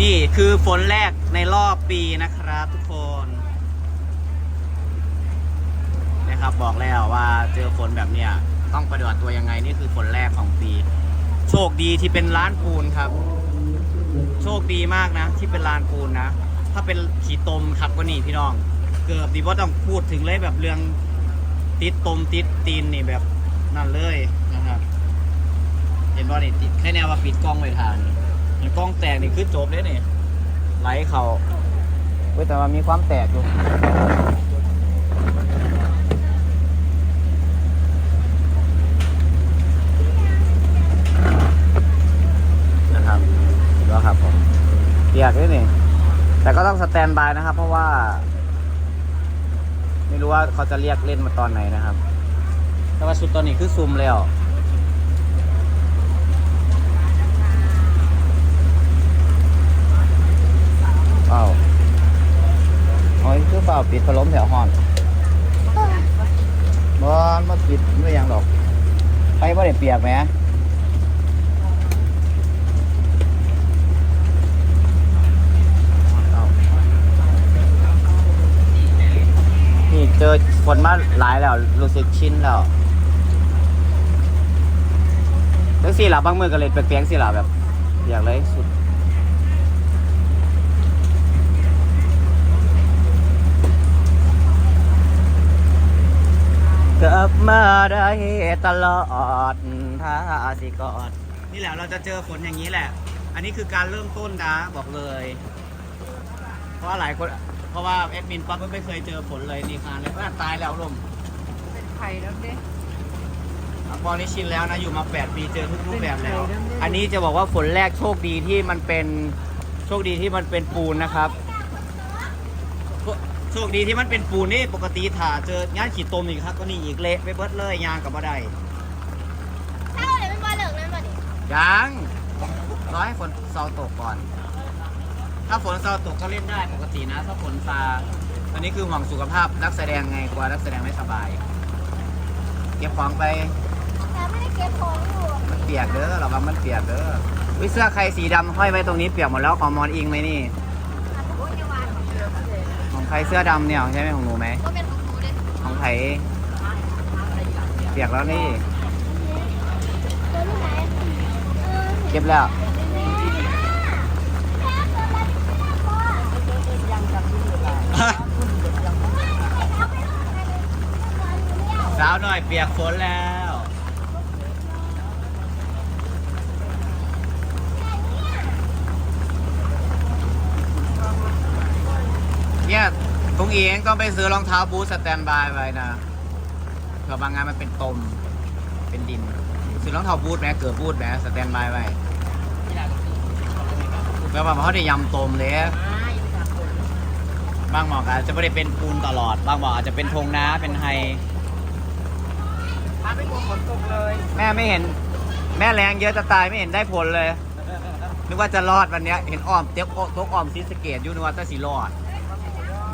นี่คือฝนแรกในรอบปีนะครับทุกคนนะครับบอกแล้วว่าเจอฝนแบบเนี้ยต้องปฏิบัติตัวยังไงนี่คือฝนแรกของปี โชคดีที่เป็นร้านปูนครับ โชคดีมากนะ ที่เป็นลานปูนนะ ถ้าเป็นขีตมครับก็นี่พี่น้อง เกือบดีว่าต้องพูดถึงเลยแบบเรื่องติดตมติดตีนนี่แบบนั่นเลยนะครับ เห็นว่านี่ติดแค่แนวว่าปิดกล้องไว้ทานนี่เห็น กล้องแตกนี่คือจบเลยนี่ไหลเขาเว้ยแต่ว่ามีความแตกอยู่นะครับดูครับผมเปียกด้วยนี่แต่ก็ต้องสแตนบายนะครับ เพราะว่า ไม่รู้ว่าเขาจะเรียกเล่นมาตอนไหนนะครับ แต่ว่าชุดตอนนี้คือซุมแล้ว เปล่าโอ้ยคือเปล่าปิดพัดลมแถวห้องบอลมาปิดไม่ยังดอก ไปบ่ได้ เปียกไหมฮะนี่เจอฝนมาหลายแล้ว รู้สึกชินแล้วจังสี่หลับบางมือก็เลยเปียกๆสิหลับแบบ อยากเลยสุด ลับมาได้ตลอดถ้าสิกอด นี่แหละเราจะเจอฝนอย่างนี้แหละ อันนี้คือการเริ่มต้นนะบอกเลย เพราะว่าหลายคน เพราะว่าแอดมินปั๊บไม่เคยเจอฝนเลยนี่คานเลยว่าตายแล้วลมเป็นไข่แล้วเด้พอนี้ชินแล้วนะอยู่มา 8 ปีเจอทุกรูปแบบแล้วเป็นไงเรื่องนี้อันนี้จะบอกว่าฝนแรกโชคดีที่มันเป็นโชคดีที่มันเป็นปูนนะครับ โชคดีที่มันเป็นปูนนี่ปกติถ้าเจองานขีดตมอีกครับก็นี่อีกเละไปเบิดเลยยางกับบ่ได้เท่าเลยเป็นบอลเหลืองนั่นมาดิยังรอให้ฝนซาตกก่อน ถ้าฝนซาตกก็เล่นได้ปกตินะ ถ้าฝนซาอันนี้คือห่วงสุขภาพนักแสดงไงกลัวนักแสดงไม่สบาย เก็บของไปแต่ไม่ได้เก็บของอยู่มันเปียกเด้อระวังมันเปียกเด้อวิเสื้อใครสีดำห้อยไว้ตรงนี้เปียกหมดแล้วของมอนอิงไหมนี่ โอ้ยยังวัน ของ ใครเสื้อดำเนี่ยใช่ไหมของหนูไหมก็เป็นของหนูเลยของไผ่เปียกแล้วนี่ เก็บแล้วสาวหน่อยเปียกฝนแล้ว เนี่ย ตรงเองก็ไปซื้อรองเท้าบูทสแตนบายไว้นะเผื่อบางงานมันเป็นตม เป็นดิน ซื้อรองเท้าบูทไหมเกือบบูทไหมสแตนบายไว้แล้วแบบเขาได้ยำตมเลยบางหมอกอาจจะไม่ได้เป็นปูนตลอด บางหมอกอาจจะเป็นทงน้าเป็นไฮถ้าไม่กลัวฝนตกเลย แม่ไม่เห็น แม่แรงเยอะจะตายไม่เห็นได้ผลเลย นึกว่าจะรอดวันเนี้ยเห็นอ้อมเตี้ยโต๊ะอ้อมซีสะเกตอยู่นึกว่าจะสีรอด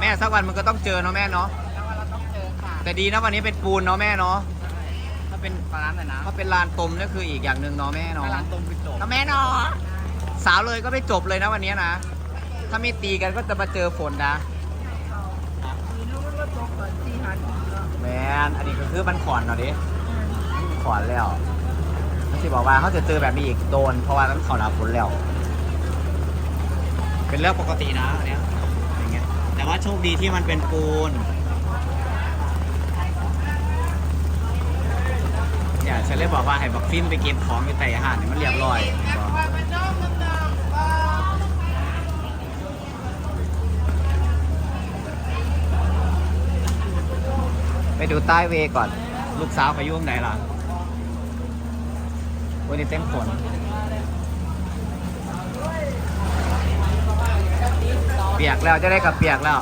แม่สักวันมันก็ต้องเจอเนาะแม่เนาะแล้วว่าเราต้องเจอค่ะแต่ดีนะวันนี้เป็นปูนเนาะแม่เนาะถ้าเป็นฟ้าหน่อยนะถ้าเป็นลานตมนี่คืออีกอย่างหนึ่งเนาะแม่เนาะกำลังตรงไปจบเนาะแม่เนาะสาวเลยก็ไม่จบเลยนะวันนี้นะถ้าไม่ตีกันก็จะมาเจอฝนนะมีรู้ว่าตกก่อนที่หันแมนอันนี้ก็คือมันขอนเนาะดิขอนแล้วเขาสิบอกว่าเขาจะเจอแบบนี้อีกโดนเพราะว่านั้นเขาหนาฝนแล้ว เป็นเรื่องปกตินะอันเนี้ย ว่าโชคดีที่มันเป็นปูนเนี่ยฉันเลยบอกว่าให้บอกฟิลไปเก็บของอยู่แต่หารเนี่ยมันเรียบร้อยไปดูใต้เวก่อน ลูกสาวไปยุ่งไหนล่ะวันนี้เต็มฝน เปียกแล้วจะได้กับเปียกแล้ว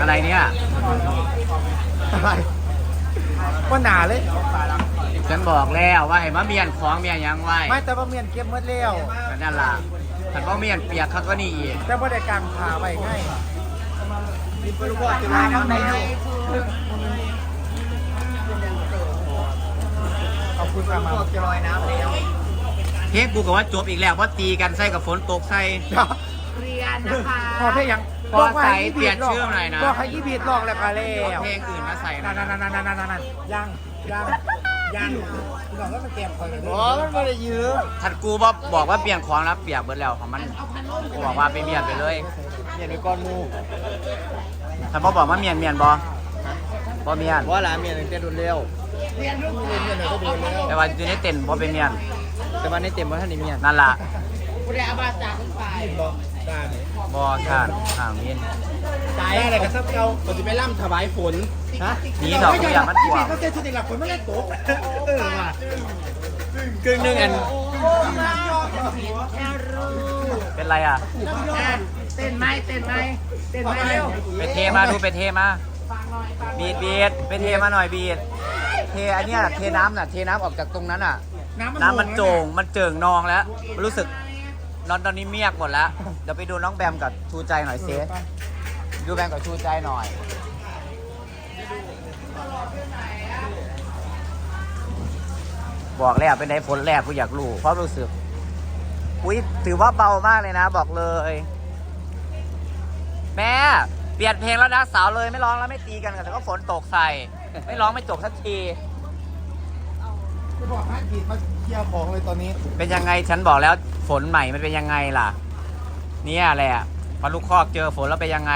อะไรเนี่ยอะไรว่าหนาเลย ฉันบอกแล้วว่าให้มาเมียนของเมียนหยังไว้ไม่แต่ว่าเมียนเก็บหมดแล้วก็นั่นล่ะฉันว่าเมียนเปียกเขาก็นี่อีกแต่ว่าได้กางขาไว้ง่าย ขอบคุณมากมาจะลอยน้ำแล้วเทปกูกับว่าจบอีกแล้วเพราะตีกันใส่กับฝนตกใส่เรียนนะคะพอเพ่ยังพอใส่เปลี่ยนชื่อหน่อยนะบอกให้ยี่บีดลอกแล้วก็แล้วเพลงอื่นมาใส่นั่นะนนั่นนั่นนั่นนั่นยังยังยังคุณบอกว่ามันเก็บคอยเลยโอ้มันไม่ได้ยืมถัดกูบอกบอกว่าเปลี่ยนของแล้วเปียกเบิดแล้วของมันกูบอกว่าไปเมียนไปเลย เมียนในก้อนมูถ้าบอบอกว่าเมียนเมียนบอบ่เมียนว่าร้านเมียนเต้นรุนเร็วเมียนเมียนเนี่ยก็โดนแล้วแต่ว่าอยู่ในเต็นท์บ่เป็นเมียน แต่ว่าในเต็มว่าท่านนี่เมียนนั่นล่ะผู้ใดอาบาจากขึ้นไปบอกได้บ่ข้านข้างเมียนใจอะไรกับซับเก่าก็จะไปล่ำถวายฝนฮะหนีดอกทุกอย่างมันกลัวก็เต้นชุดเด็กหลักฝนไม่ได้ตกเออว่ะครึ่งหนึงอันแค่รู้เป็นไรอะ เต้นไหมเต้นไหมเต้นไหมเร็วไปเทมาดูไปเทมาบีดบีดไปเทมาหน่อยบีดเทอันเนี้ยเทน้ำน่ะเทน้ำออกจากตรงนั้นอะ น้ำมันโจงมันเจิ่งนองแล้วรู้สึกนอนตอนนี้เมียกหมดแล้วเดี๋ยวไปดูน้องแบมกับชูใจหน่อยเซดูแบมกับชูใจหน่อยบอกแล้วเป็นไงฝนแรกกูอยากรู้เพราะรู้สึกอุ้ยถือว่าเบามากเลยนะ บอกเลย แม่เปลี่ยนเพลงแล้วนะสาวเลยไม่ร้องแล้วไม่ตีกันแต่ก็ฝนตกใส่ ไม่ร้องไม่จบสักที จะบอกให้บีดมาเคลียร์ของเลยตอนนี้เป็นยังไงฉันบอกแล้วฝนใหม่มันเป็นยังไงล่ะ เนี่ยแหละพอลูกคอกเจอฝนแล้วเป็นยังไง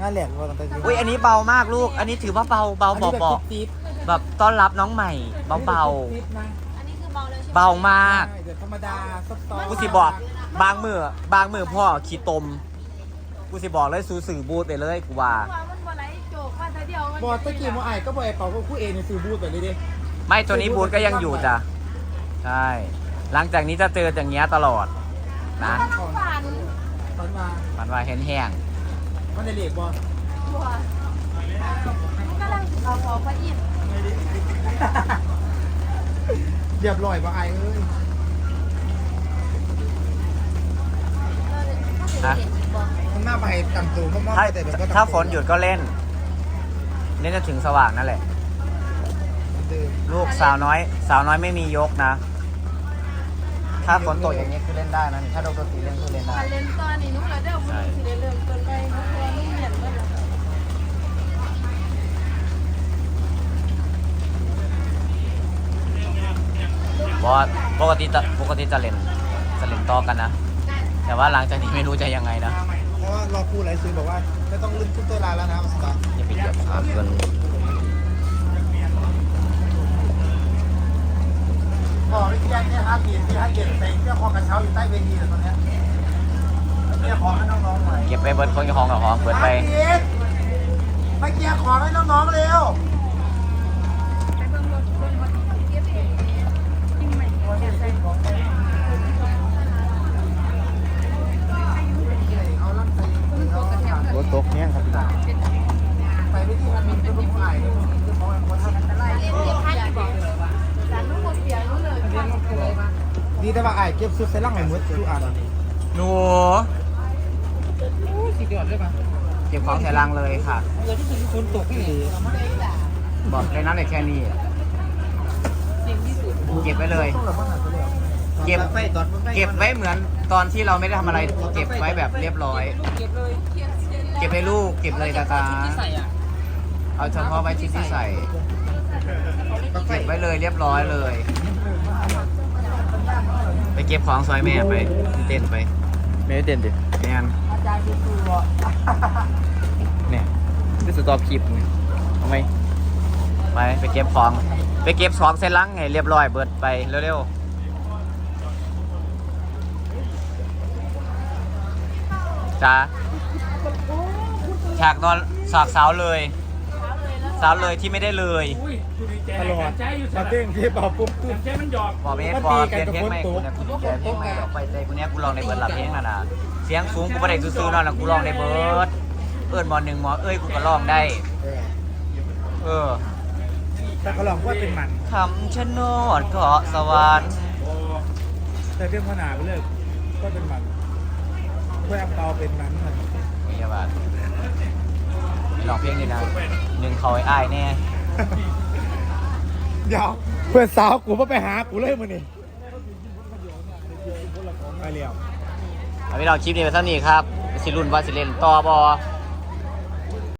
น่าแหลกว่าตั้งแต่อุ้ยอันนี้เบามากลูก อันนี้ถือว่าเบาเบาเบาเบาจี๊ดแบบต้อนรับน้องใหม่ เบาเบาจี๊ดนะอันนี้คือเบาเลยใช่ไหมเบามาก เดี๋ยวธรรมดาซับซ้อนกูสิบอกบางมือบางมือพ่อขี้ตม กูสิบอกเลยสูสื่อบูดไปเลยกูว่า ว่ามันบ่ไหลโจกว่าแต่เดียวมันบอสตะกี้มอไอ้ก็บอยเป่าพวกผู้เอในซื้อบูธไปเลยดิไม่ตัวนี้บูดก็ยังอยู่จ้ะใช่หลังจากนี้จะเจออย่างเงี้ยตลอดนะกำลังฝันตอนมามันว่าแห้งมันในเหล็กบอสบัวมันกำลังเอาพอพระอินทร์เรียบร้อยบอไอ้เอ้ย เออเขาถือเห็น อีกบ่มันหน้าไปต่ำสูงมากๆถ้าๆแต่แบบก็ถ้าฝนหยุดก็เล่น เล่นจนถึงสว่างนั่นแหละดื่มลูกสาวน้อย สาวน้อยไม่มียกนะ ถ้าฝนตกอย่างนี้คือเล่นได้นะนี่ถ้าโดนดนตรีเล่นคือเล่นได้ถ้าเล่นตอนนี้หนู้นแล้วเดี๋ยวมันสิได้เริ่มต้นไปเพราะว่านุ่มเหนียนเมื่อไหร่บอสปกติจะปกติจะเล่นจะเล่นต่อกันนะ แต่ว่าหลังจากนี้ไม่รู้จะยังไงนะเพ ราะว่ารอพูดอะไรซื้อบอกว่าไม่ต้องลืมทุกตัวลายแล้วนะสตาร์อย่าไปเหยียบขาเกินพอไม่แจ้งเนี่ยฮะเกียรติฮะเกียรติเซ็งเจ้าของกระเช้าอยู่ใต้เวทีเลยตอนเนี้ยเกียร์ของให้น้องๆหน่อยเก็บไปเบิร์ดคนกับของกับของเปิดไป ไปเกียร์ของให้น้องๆเร็ว ไปเบิ่งรถเบิ่งรถเก็บเองจริงไหมเก็บใส่ของ เอาลักใส่ รถตกเนี่ยครับ ไปวิธีการมีก็ต้องถ่ายเลยคือของคนทำอันตราย เก็บเก็บให้บอกสารนุ่มหมดเปียกนู้นเลยค่ะ ดีแต่ว่าไอ้เก็บสุดใส่ล่างไหนมืดทุกอันหนูสิเดือดได้ปะเก็บของใส่ลังเลยค่ะ เดือดที่สุดฝนตกที่บอกเลยนะในแค่นี้เก็บไว้เลย เก็บเก็บไว้เหมือนตอนที่เราไม่ได้ทำอะไร เก็บไว้แบบเรียบร้อย เก็บเลยเก็บไปลูกเก็บเลยตาตาที่ใส่อะเอาเฉพาะไว้ชิ้นที่ใส่ เก็บไว้เลยเรียบร้อยเลย ไปเก็บของซอยแม่ไปเต้นไปไม่ได้เด่นดิไม่งั้นเนี่ยนี่สตอปคลิปไงเอาไหมไปไปเก็บของ ไปเก็บของเส้นลังไงเรียบร้อยเบิดไปเร็วๆจ้าฉากนอนฉากสาวเลย สาวเลยที่ไม่ได้เลย ตลอดมาเต้นที่เป่าปุ๊บตุ้มบอกไม่พอเปลี่ยนเพลงใหม่กูนะกูดีใจเพลงใหม่ดอกไปใจกูเนี้ยกูลองในเบิร์ดหลับเพลงน่ะนะเสียงสูงกูไม่ได้ซื้อๆนั่นนะกูลองในเบิร์ดเอิ้นหมอหนึ่งหมอเอ้ยกูก็ลองได้ เออแต่เขาลองว่าเป็นมัน คำชะโนดเกาะสวรรค์แต่เรื่องขนาดไปเลยก็เป็นมันเพื่อเอาเปาเป็นมันพยาบาลลองเพลงนี้นะหนึ่งเขาไอ้อ้ายแน่ เดี๋ยวเพื่อนสาวกูมาไปหากูเลยมึงนี่ไปเรียว เอาพี่น้องคลิปนี้ไปเท่านี้ครับสิรุ่นว่าสิเล่นต่อบอ